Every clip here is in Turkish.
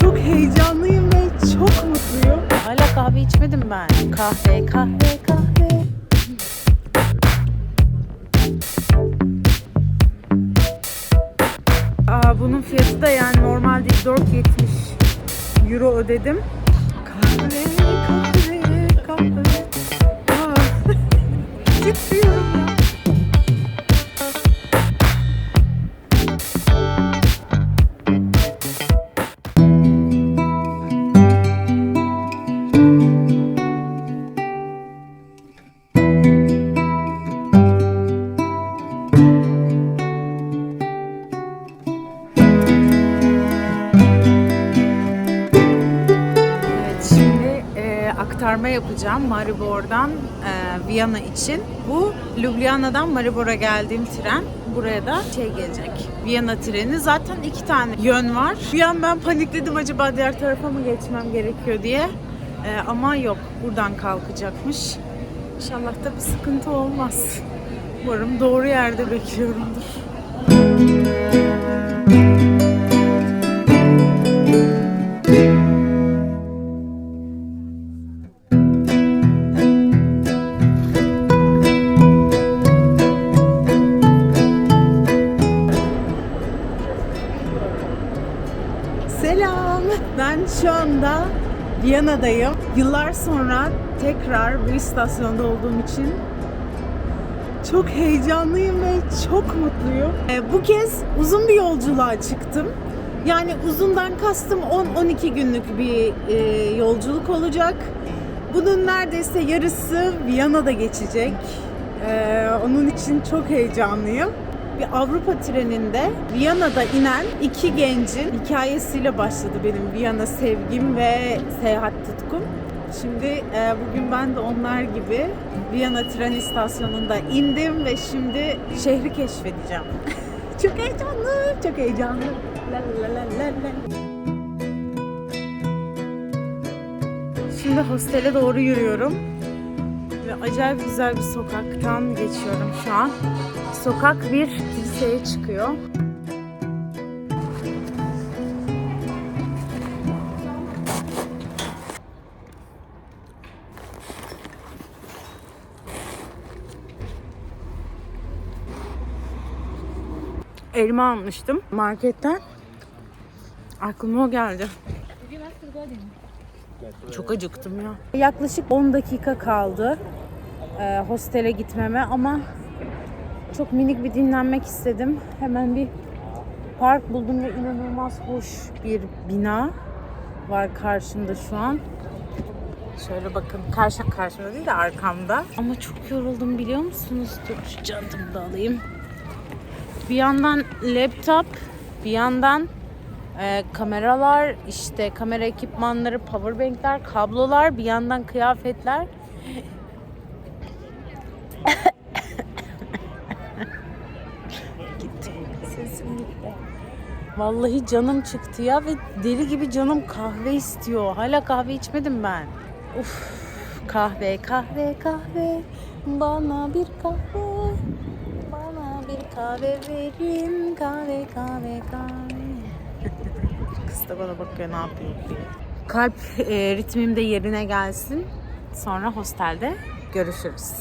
Çok heyecanlıyım ve çok mutluyum. Hala kahve içmedim ben. Kahve, kahve, kahve. Aa, bunun fiyatı da yani normal değil. 4.70 euro ödedim. Kahve, kahve, kahve. Aa, Titriyorum ya. Yapacağım Maribor'dan e, Viyana için. Bu Ljubljana'dan Maribor'a geldiğim tren. Buraya da şey gelecek. Viyana treni. Zaten iki tane yön var. Bir an ben panikledim acaba diğer tarafa mı geçmem gerekiyor diye. E, ama yok. Buradan kalkacakmış. İnşallah da bir sıkıntı olmaz. Umarım doğru yerde bekliyorumdur. Viyana'dayım. Yıllar sonra tekrar bu istasyonda olduğum için çok heyecanlıyım ve çok mutluyum. Ee, Bu kez uzun bir yolculuğa çıktım. Yani uzundan kastım 10-12 günlük bir e, yolculuk olacak. Bunun neredeyse yarısı Viyana'da geçecek. Ee, onun için çok heyecanlıyım. Bir Avrupa treninde Viyana'da inen iki gencin hikayesiyle başladı benim Viyana sevgim ve seyahat tutkum. Şimdi e, bugün ben de onlar gibi Viyana tren istasyonunda indim ve şimdi şehri keşfedeceğim. çok heyecanlı, çok heyecanlı. La la la la la. Şimdi hostele doğru yürüyorum. Ve acayip güzel bir sokaktan geçiyorum şu an. Sokak bir kiliseye çıkıyor. Elma almıştım marketten. Aklıma o geldi. Çok acıktım ya. Yaklaşık 10 dakika kaldı e, hostele gitmeme ama çok minik bir dinlenmek istedim. Hemen bir park buldum ve inanılmaz hoş bir bina var karşımda şu an. Şöyle bakın karşı karşımda değil de arkamda. Ama çok yoruldum biliyor musunuz? Dur şu çantamı da alayım. Bir yandan laptop, bir yandan e, kameralar, işte kamera ekipmanları, powerbankler, kablolar, bir yandan kıyafetler. Vallahi canım çıktı ya ve deli gibi canım kahve istiyor. Hala kahve içmedim ben. Uf, kahve, kahve, kahve. Bana bir kahve. Bana bir kahve verin. Kahve, kahve, kahve. Kız da bana bakıyor ne yapıyor diye. Kalp e, ritmim de yerine gelsin. Sonra hostelde görüşürüz.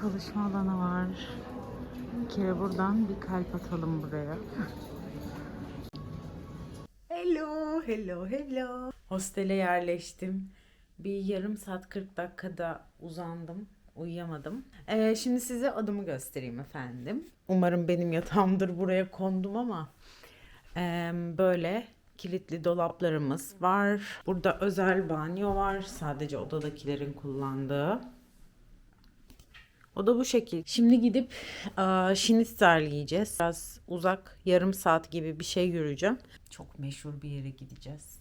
Çalışma alanı var. Bir kere buradan bir kalp atalım buraya. Hello, hello, hello. Hostele yerleştim. Bir yarım saat 40 dakikada uzandım. Uyuyamadım. Ee, şimdi size adımı göstereyim efendim. Umarım benim yatağımdır. Buraya kondum ama ee, böyle kilitli dolaplarımız var. Burada özel banyo var. Sadece odadakilerin kullandığı. O da bu şekil. Şimdi gidip e, şinitzel yiyeceğiz. Biraz uzak yarım saat gibi bir şey yürüyeceğim. Çok meşhur bir yere gideceğiz.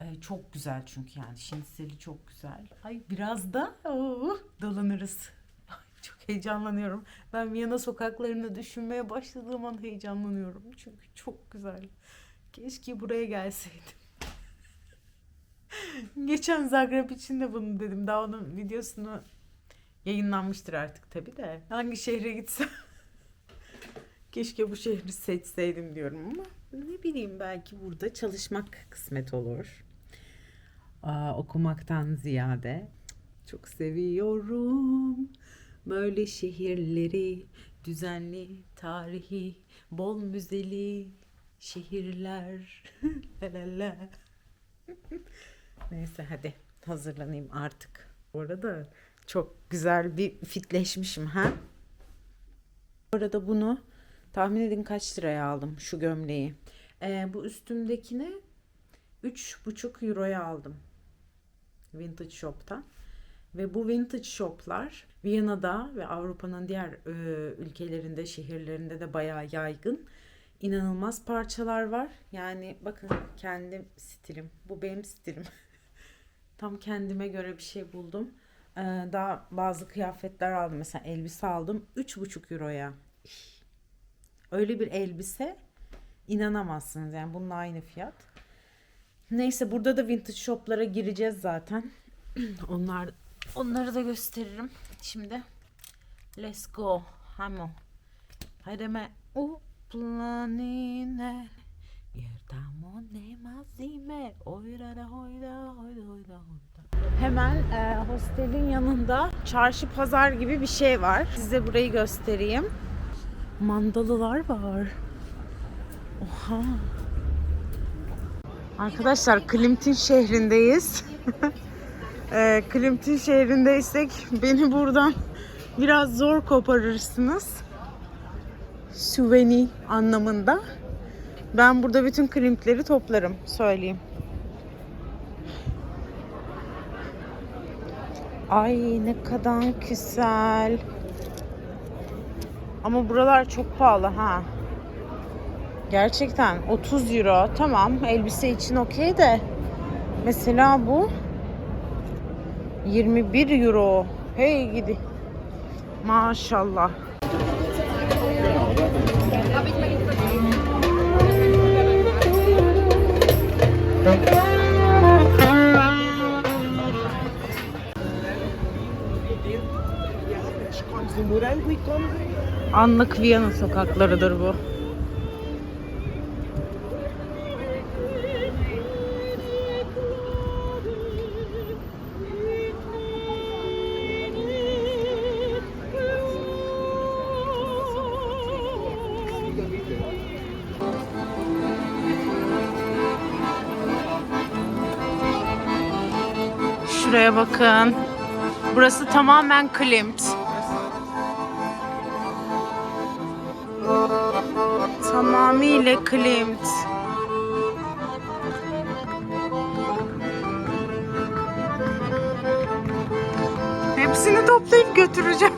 E, çok güzel çünkü yani şinitzeli çok güzel. Ay biraz da oh, dolanırız. Çok heyecanlanıyorum. Ben Viyana sokaklarını düşünmeye başladığım an heyecanlanıyorum. Çünkü çok güzel. Keşke buraya gelseydim. Geçen Zagreb için de bunu dedim. Daha onun videosunu Yayınlanmıştır artık tabi de. Hangi şehre gitsem keşke bu şehri seçseydim diyorum ama ne bileyim. belki burada çalışmak kısmet olur. Aa, okumaktan ziyade çok seviyorum böyle şehirleri, düzenli, tarihi, bol müzeli şehirler. Neyse hadi hazırlanayım artık. Bu arada çok güzel bir fitleşmişim ha. Bu arada bunu tahmin edin kaç liraya aldım şu gömleği. Ee, bu üstümdekini 3,5 euroya aldım. Vintage Shop'tan. Ve bu vintage shoplar Viyana'da ve Avrupa'nın diğer e, ülkelerinde, şehirlerinde de bayağı yaygın. İnanılmaz parçalar var. Yani bakın kendi stilim. Bu benim stilim. Tam kendime göre bir şey buldum. Ee, daha bazı kıyafetler aldım. Mesela elbise aldım. 3,5 euroya. Öyle bir elbise inanamazsınız. Yani bununla aynı fiyat. Neyse burada da vintage shoplara gireceğiz zaten. Onlar onları da gösteririm. Şimdi let's go. Hamo. Hajdeme u planine. Yerdamo ne mazime. Oyrada hoyda hoyda hoyda hoyda. Hemen e, hostelin yanında çarşı pazar gibi bir şey var. Size burayı göstereyim. Mandalılar var. Oha. Arkadaşlar Klimtin şehrindeyiz. e, Klimtin şehrindeysek beni buradan biraz zor koparırsınız. Süveni anlamında. Ben burada bütün Klimtleri toplarım söyleyeyim. Ay ne kadar güzel. Ama buralar çok pahalı ha. Gerçekten 30 euro tamam elbise için okey de mesela bu 21 euro. Hey gidi. Maşallah. Anlık Viyana sokaklarıdır bu. Şuraya bakın. Burası tamamen Klimt. Tamamıyla Klimt. Hepsini toplayıp götüreceğim.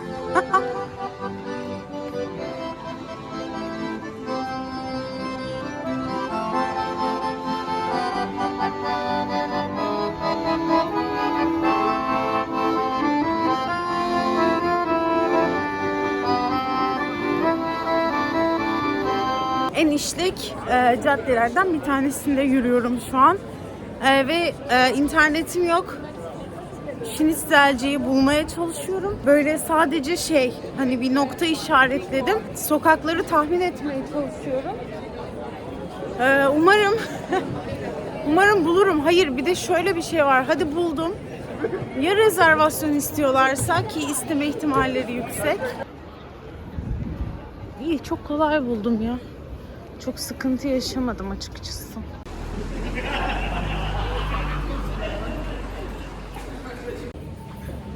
İşlek e, caddelerden bir tanesinde yürüyorum şu an. E, ve e, internetim yok. Şinitzelciyi bulmaya çalışıyorum. Böyle sadece şey hani bir nokta işaretledim. Sokakları tahmin etmeye çalışıyorum. E, umarım umarım bulurum. Hayır bir de şöyle bir şey var. Hadi buldum. Ya rezervasyon istiyorlarsa ki isteme ihtimalleri yüksek. İyi çok kolay buldum ya. Çok sıkıntı yaşamadım açıkçası.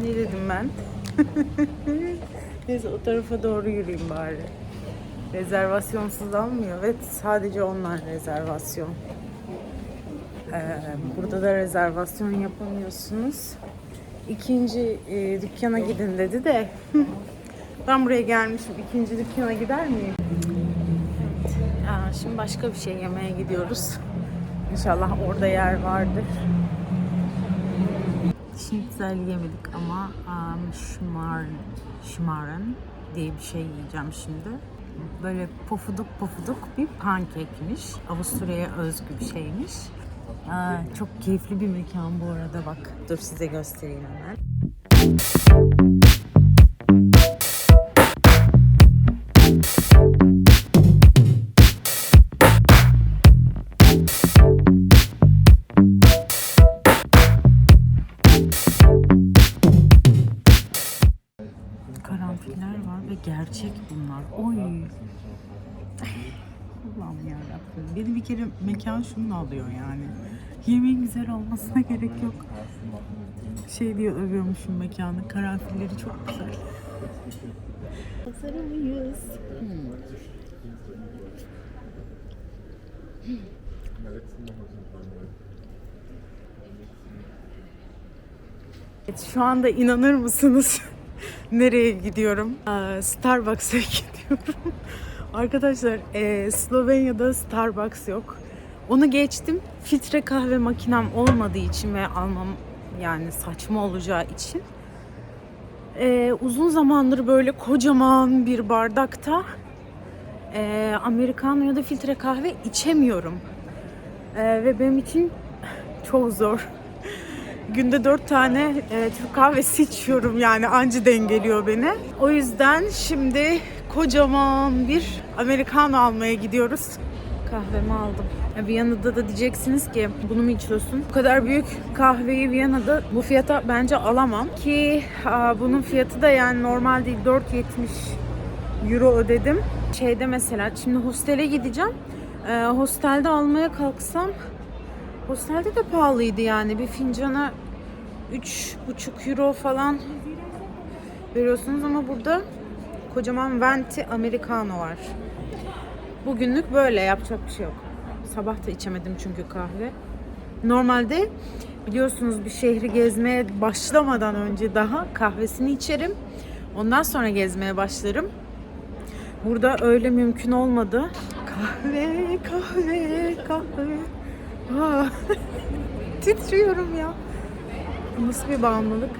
Ne dedim ben? Neyse o tarafa doğru yürüyeyim bari. Rezervasyonsuz almıyor ve sadece onlar rezervasyon. Ee, burada da rezervasyon yapamıyorsunuz. İkinci e, dükkana gidin dedi de ben buraya gelmişim. İkinci dükkana gider miyim? Aa, şimdi başka bir şey yemeye gidiyoruz. İnşallah orada yer vardır. Schnitzel yemedik ama um, şmar, şmaren diye bir şey yiyeceğim şimdi. Böyle pofuduk pofuduk bir pankekmiş. Avusturya'ya özgü bir şeymiş. Aa, çok keyifli bir mekan bu arada bak. Dur size göstereyim hemen. Yarabbim. Beni bir kere mekan şunu alıyor yani. Yemeğin güzel olmasına gerek yok. Şey diye övüyormuşum mekanı. Karanfilleri çok güzel. Hazır mıyız? Evet, şu anda inanır mısınız? Nereye gidiyorum? Aa, Starbucks'a gidiyorum. Arkadaşlar e, Slovenya'da Starbucks yok. Onu geçtim. Filtre kahve makinem olmadığı için ve almam yani saçma olacağı için. e, uzun zamandır böyle kocaman bir bardakta e, Americano ya da filtre kahve içemiyorum. E, ve benim için çok zor. Günde dört tane e, Türk kahvesi içiyorum yani anca dengeliyor beni. O yüzden şimdi kocaman bir Americano almaya gidiyoruz. Kahvemi aldım. Ya Viyana'da da diyeceksiniz ki bunu mu içiyorsun? Bu kadar büyük kahveyi Viyana'da bu fiyata bence alamam. Ki aa, bunun fiyatı da yani normal değil 4.70 euro ödedim. Şeyde mesela şimdi hostele gideceğim. Ee, hostelde almaya kalksam Hostelde de pahalıydı yani. Bir fincana 3,5 euro falan veriyorsunuz ama burada kocaman Venti Americano var. Bugünlük böyle yapacak bir şey yok. Sabah da içemedim çünkü kahve. Normalde biliyorsunuz bir şehri gezmeye başlamadan önce daha kahvesini içerim. Ondan sonra gezmeye başlarım. Burada öyle mümkün olmadı. Kahve, kahve, kahve. Aa, titriyorum ya. Nasıl bir bağımlılık?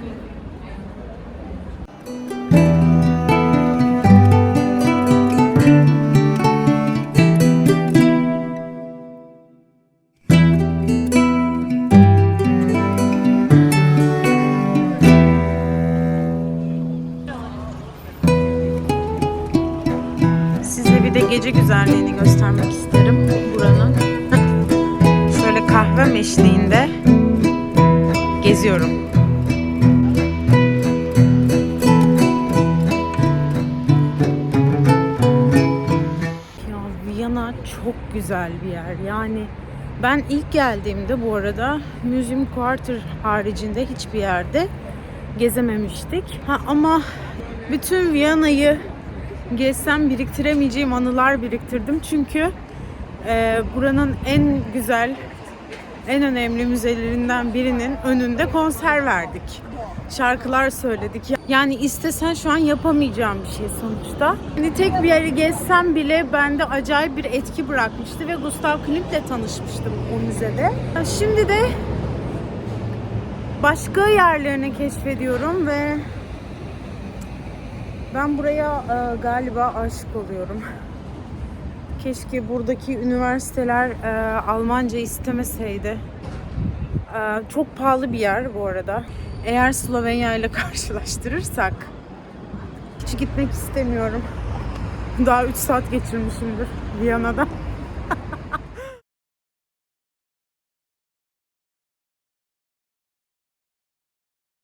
Göstermek isterim buranın. Şöyle kahve eşliğinde geziyorum. Ya Viyana çok güzel bir yer. Yani ben ilk geldiğimde bu arada Museum Quarter haricinde hiçbir yerde gezememiştik. Ha, ama bütün Viyana'yı gezsem biriktiremeyeceğim anılar biriktirdim. Çünkü e, buranın en güzel, en önemli müzelerinden birinin önünde konser verdik. Şarkılar söyledik. Yani istesen şu an yapamayacağım bir şey sonuçta. Hani tek bir yeri gezsem bile bende acayip bir etki bırakmıştı ve Gustav Klimt'le tanışmıştım o müzede. Şimdi de başka yerlerini keşfediyorum ve ben buraya e, galiba aşık oluyorum. Keşke buradaki üniversiteler e, Almanca istemeseydi. E, çok pahalı bir yer bu arada. Eğer Slovenya ile karşılaştırırsak hiç gitmek istemiyorum. Daha 3 saat geçirmişimdir Viyana'da.